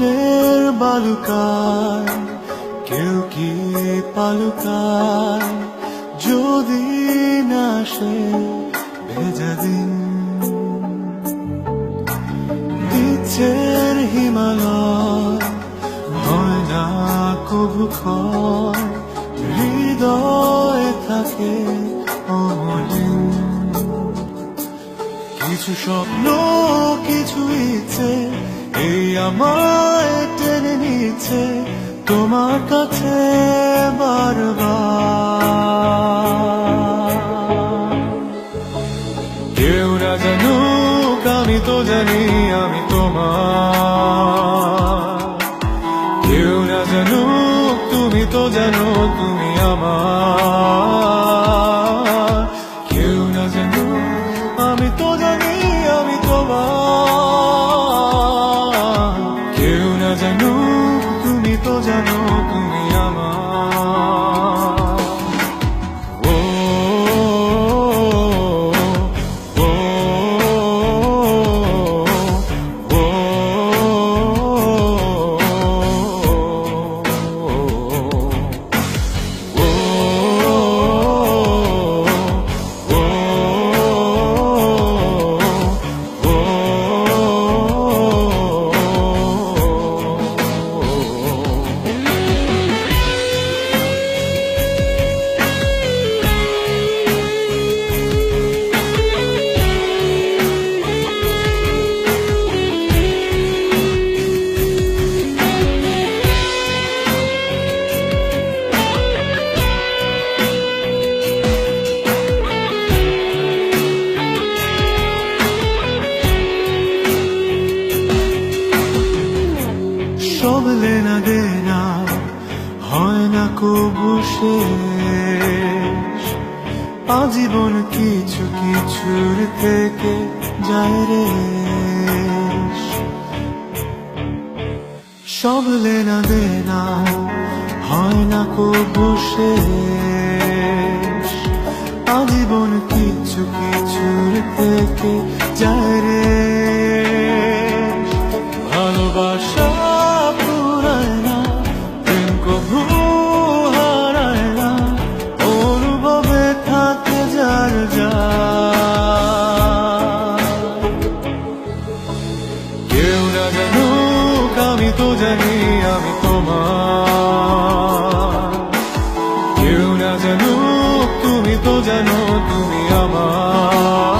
স্বপ্নের বালুকায়, কেউ কি পালুকায়, যদি না সে ভেজা দিন। ইচ্ছের হিমালয় হয় না কবু হৃদয়ে থাকে অমলিন। কিছু স্বপ্ন, কিছু ইচ্ছে আমায় টেনে নিচ্ছে তোমার কাছে বারবার। কেউ না জানুক, আমি তো জানি আমি তোমার। কেউ না জানুক, তুমি তো জানো তুমি আমার। তুমি লেনা দেনা হয় না কবু শেষ। আজীবন কিছু কিছুর থেকে যায় রে। সব লেনা দেনা হয় না কবু শেষ। আজীবন কিছু কিছুর থেকে যায় রে। ভালোবাসা না জানুক তুমি তো জানো তুমি আমার।